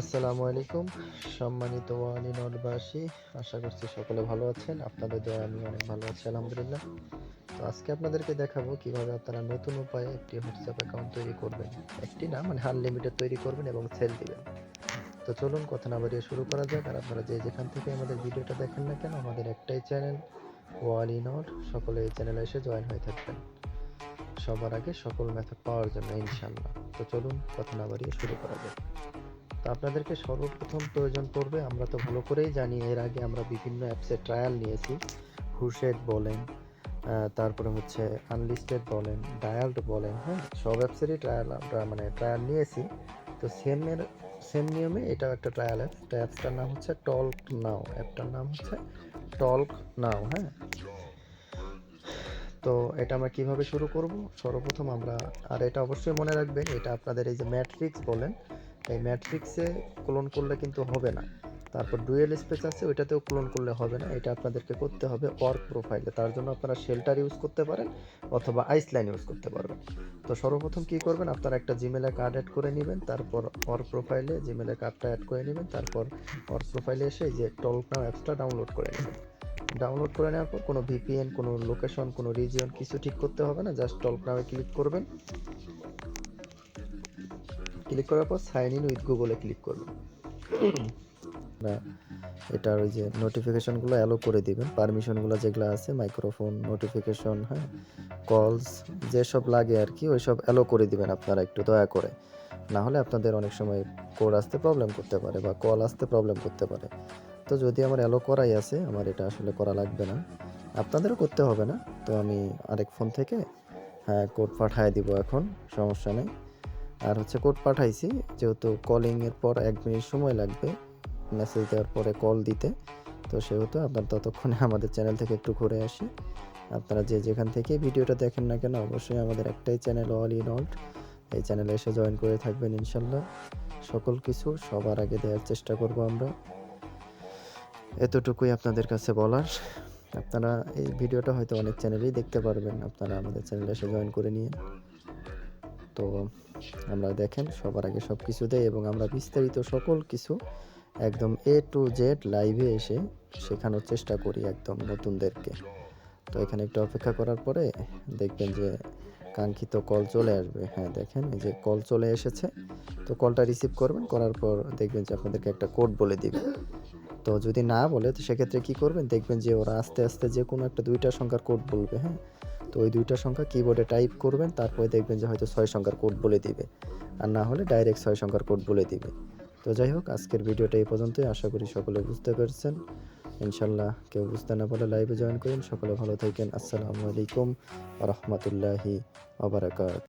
আসসালামু আলাইকুম, সম্মানিত ওয়ালি নটবাসী আশা করছি সকলে ভালো আছেন, আপনাদের দয়া, আমি অনেক ভালো আছি, আলহামদুলিল্লাহ। তো আজকে আপনাদেরকে দেখাবো কীভাবে আপনারা নতুন উপায়ে একটি হোয়াটসঅ্যাপ অ্যাকাউন্ট তৈরি করবেন। একটি না মানে আনলিমিটেড তৈরি করবেন এবং সেল দিবেন। তো চলুন কথা না বাড়িয়ে শুরু করা যাক, আর আপনারা যে যেখান থেকে আমাদের ভিডিওটা দেখেন না কেন, আমাদের একটাই চ্যানেল ওয়ালি নট সকলে এই চ্যানেলে এসে জয়েন হয়ে থাকবেন। সবার আগে সকল মেথড পাওয়ার জন্য ইনশাল্লাহ তো চলুন কথা না বাড়িয়ে শুরু করা যাক। তো আপনাদেরকে সর্বপ্রথম প্রয়োজন পড়বে, আমরা তো ভালো করেই জানি, এর আগে আমরা বিভিন্ন অ্যাপসে ট্রায়াল নিয়েছি। হুশেড বলেন তারপরে হচ্ছে আনলিস্টেড বলেন ডায়াল্ড বলেন হ্যাঁ সব অ্যাপসেরই ট্রায়াল আমরা মানে ট্রায়াল নিয়েছি। তো সেমের সেম নিয়মে এটাও একটা ট্রায়াল অ্যাপ তো অ্যাপসটার নাম হচ্ছে টল্ক নাও অ্যাপটার নাম হচ্ছে টল্ক নাও হ্যাঁ। তো এটা আমরা কীভাবে শুরু করব? সর্বপ্রথম আমরা, আর এটা অবশ্যই মনে রাখবেন, এটা আপনাদের এই যে ম্যাট্রিক্স বলেন এই ম্যাট্রিক্সে ক্লোন করলে কিন্তু হবে না। তারপর ডুয়েল স্পেস আছে, ওইটাতেও ক্লোন করলে হবে না। এটা আপনাদেরকে করতে হবে ওয়ার্ক প্রোফাইলে তার জন্য আপনারা শেল্টার ইউজ করতে পারেন অথবা আইসলাইন ইউজ করতে পারবেন। তো সর্বপ্রথম কি করবেন? আপনারা একটা জিমেলে কার্ড অ্যাড করে নেবেন, তারপর ওয়ার্ক প্রোফাইলে জিমেলে কার্ডটা অ্যাড করে নেবেন, তারপর ওয়ার্ক প্রোফাইলে এসে যে টলক নাও অ্যাপসটা ডাউনলোড করে নেবেন। ডাউনলোড করে নেওয়ার পর কোনো ভিপিএন কোনো লোকেশন কোনো রিজিয়ন কিছু ঠিক করতে হবে না। জাস্ট টলক নামে ক্লিক করবেন। ক্লিক করার পর সাইন ইন উইথ গুগলে ক্লিক করবেন না, এটার ওই যে নোটিফিকেশনগুলো অ্যালো করে দিবেন। পারমিশনগুলো যেগুলো আছে মাইক্রোফোন নোটিফিকেশন হ্যাঁ কলস যেসব লাগে আর কি ওই সব অ্যালো করে দিবেন আপনারা একটু দয়া করে। না হলে আপনাদের অনেক সময় কোড আসতে প্রবলেম করতে পারে বা কল আসতে প্রবলেম করতে পারে। তো যদি আমার অ্যালো করাই আছে, আমার এটা আসলে করা লাগবে না। আপনাদেরও করতে হবে না। তো আমি আরেক ফোন থেকে হ্যাঁ কোড পাঠিয়ে দিব এখন, সমস্যা নেই। আর হচ্ছে কোড পাঠাইছি, যেহেতু কলিংয়ের পর এক মিনিট সময় লাগবে মেসেজ দেওয়ার পরে কল দিতে। তো সেহেতু আপনার ততক্ষণে আমাদের চ্যানেল থেকে একটু ঘুরে আসি। আপনারা যে যেখান থেকে ভিডিওটা দেখেন না কেন, অবশ্যই আমাদের একটাই চ্যানেল অল ইন অল এই চ্যানেলে এসে জয়েন করে থাকবেন ইনশাল্লাহ। সকল কিছু সবার আগে দেওয়ার চেষ্টা করব আমরা। এতটুকুই আপনাদের কাছে বলার। আপনারা এই ভিডিওটা হয়তো অনেক চ্যানেলেই দেখতে পারবেন। আপনারা আমাদের চ্যানেলে এসে জয়েন করে নিয়ে। তো আমরা দেখেন, সবার আগে সব কিছু দেয় এবং আমরা বিস্তারিত সকল কিছু একদম এ টু জেড লাইভে এসে শেখানোর চেষ্টা করি একদম নতুনদেরকে। তো এখানে একটু অপেক্ষা করার পরে দেখবেন যে কাঙ্ক্ষিত কল চলে আসবে। হ্যাঁ দেখেন এই যে কল চলে এসেছে। তো কলটা রিসিভ করবেন, করার পর দেখবেন যে আপনাদেরকে একটা কোড বলে দিবে। তো যদি না বলে, তো সেক্ষেত্রে কি করবেন? দেখবেন যে ওরা আস্তে আস্তে যে কোনো একটা দুইটা সংখ্যার কোড বলবে। হ্যাঁ তো ওই দুইটা সংখ্যা কিবোর্ডে টাইপ করবেন, তারপরে দেখবেন যে হয়তো ছয় সংখ্যার কোড বলে দিবে। আর না হলে ডাইরেক্ট ছয় সংখ্যার কোড বলে দিবে। তো যাই হোক, আজকের ভিডিওটা এই পর্যন্তই। আশা করি সকলে বুঝতে পেরেছেন। ইনশাল্লাহ কেউ বুঝতে না পারলে লাইভে জয়েন করুন। সকলে ভালো থাকেন। আসসালামু আলাইকুম রহমতুল্লাহি আবরাকাত